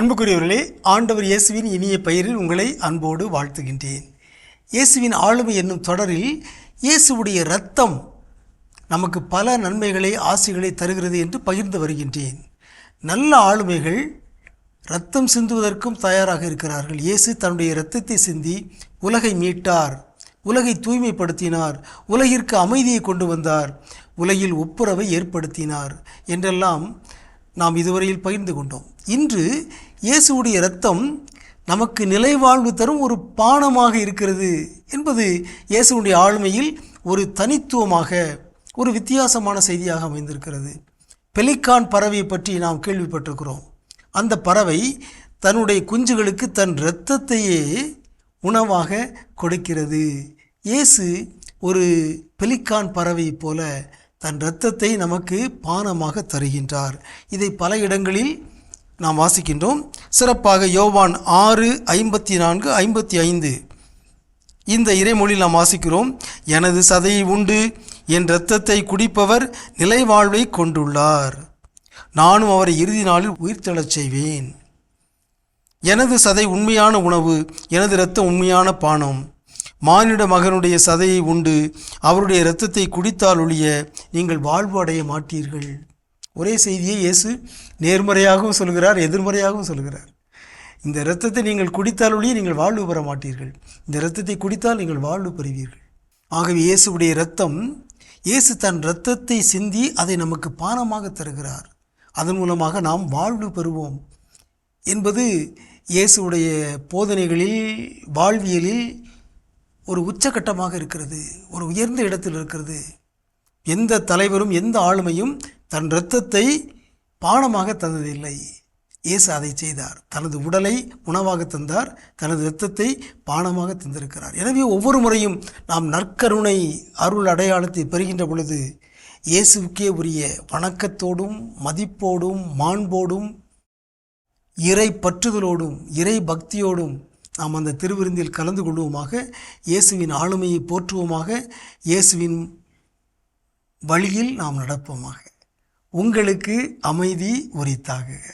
அன்புக்குரியவர்களே ஆண்டவர் இயேசுவின் இனிய பெயரில் உங்களை அன்போடு வாழ்த்துகின்றேன். இயேசுவின் ஆளுமை என்னும் தொடரில் இயேசுவுடைய இரத்தம் நமக்கு பல நன்மைகளை ஆசைகளை தருகிறது என்று பகிர்ந்து வருகின்றேன். நல்ல ஆளுமைகள் இரத்தம் சிந்துவதற்கும் தயாராக இருக்கிறார்கள். இயேசு தன்னுடைய இரத்தத்தை சிந்தி உலகை மீட்டார் உலகை தூய்மைப்படுத்தினார் உலகிற்கு அமைதியை கொண்டு வந்தார் உலகில் ஒப்புரவை ஏற்படுத்தினார் என்றெல்லாம் நாம் இதுவரையில் பகிர்ந்து கொண்டோம். இன்று இயேசுடைய இரத்தம் நமக்கு நிலைவாழ்வு தரும் ஒரு பானமாக இருக்கிறது என்பது இயேசுவுடைய ஆளுமையில் ஒரு தனித்துவமாக ஒரு வித்தியாசமான செய்தியாக அமைந்திருக்கிறது. பெலிக்கான் பறவையை பற்றி நாம் கேள்விப்பட்டிருக்கிறோம். அந்த பறவை தன்னுடைய குஞ்சுகளுக்கு தன் இரத்தத்தையே உணவாக கொடுக்கிறது. இயேசு ஒரு பெலிக்கான் பறவை போல தன் இரத்தத்தை நமக்கு பானமாக தருகின்றார். இதை பல இடங்களில் நாம் வாசிக்கின்றோம். சிறப்பாக யோவான் ஆறு ஐம்பத்தி நான்கு ஐம்பத்தி ஐந்து இந்த இறைமொழியில் நாம் வாசிக்கிறோம் எனது சதையை உண்டு என் இரத்தத்தை குடிப்பவர் நிலைவாழ்வை கொண்டுள்ளார். நானும் அவரை இறுதி நாளில் உயிர்த்தெழச் செய்வேன். எனது சதை உண்மையான உணவு எனது இரத்தம் உண்மையான பானம். மானிட மகனுடைய சதையை உண்டு அவருடைய இரத்தத்தை குடித்தால் ஒழிய நீங்கள் வாழ்வு அடைய மாட்டீர்கள். ஒரே செய்தியை இயேசு நேர்மறையாகவும் சொல்கிறார் எதிர்மறையாகவும் சொல்கிறார். இந்த இரத்தத்தை நீங்கள் குடித்தால் ஒழிய நீங்கள் வாழ்வு பெற மாட்டீர்கள். இந்த இரத்தத்தை குடித்தால் நீங்கள் வாழ்வு பெறுவீர்கள். ஆகவே இயேசுடைய இரத்தம் இயேசு தன் இரத்தத்தை சிந்தி அதை நமக்கு பானமாக தருகிறார். அதன் மூலமாக நாம் வாழ்வு பெறுவோம். என்பது இயேசுடைய போதனைகளில் வாழ்வியலில் ஒரு உச்சகட்டமாக இருக்கிறது ஒரு உயர்ந்த இடத்தில் இருக்கிறது. எந்த தலைவரும் எந்த ஆளுமையும் தன் இரத்தத்தை பானமாக தந்ததில்லை. இயேசு அதை செய்தார். தனது உடலை உணவாக தந்தார். தனது இரத்தத்தை பானமாக தந்திருக்கிறார். எனவே ஒவ்வொரு முறையும் நாம் நற்கருணை அருள் அடையாளத்தை பெறுகின்ற பொழுது இயேசுக்கே உரிய வணக்கத்தோடும் மதிப்போடும் மாண்போடும் இறை பற்றுதலோடும் இறை பக்தியோடும் நாம் அந்த திருவிருந்தில் கலந்து கொள்வோமாக இயேசுவின் ஆளுமையை போற்றுவோமாக இயேசுவின் வழியில் நாம் நடப்போமாக. உங்களுக்கு அமைதி உரித்தாகுக.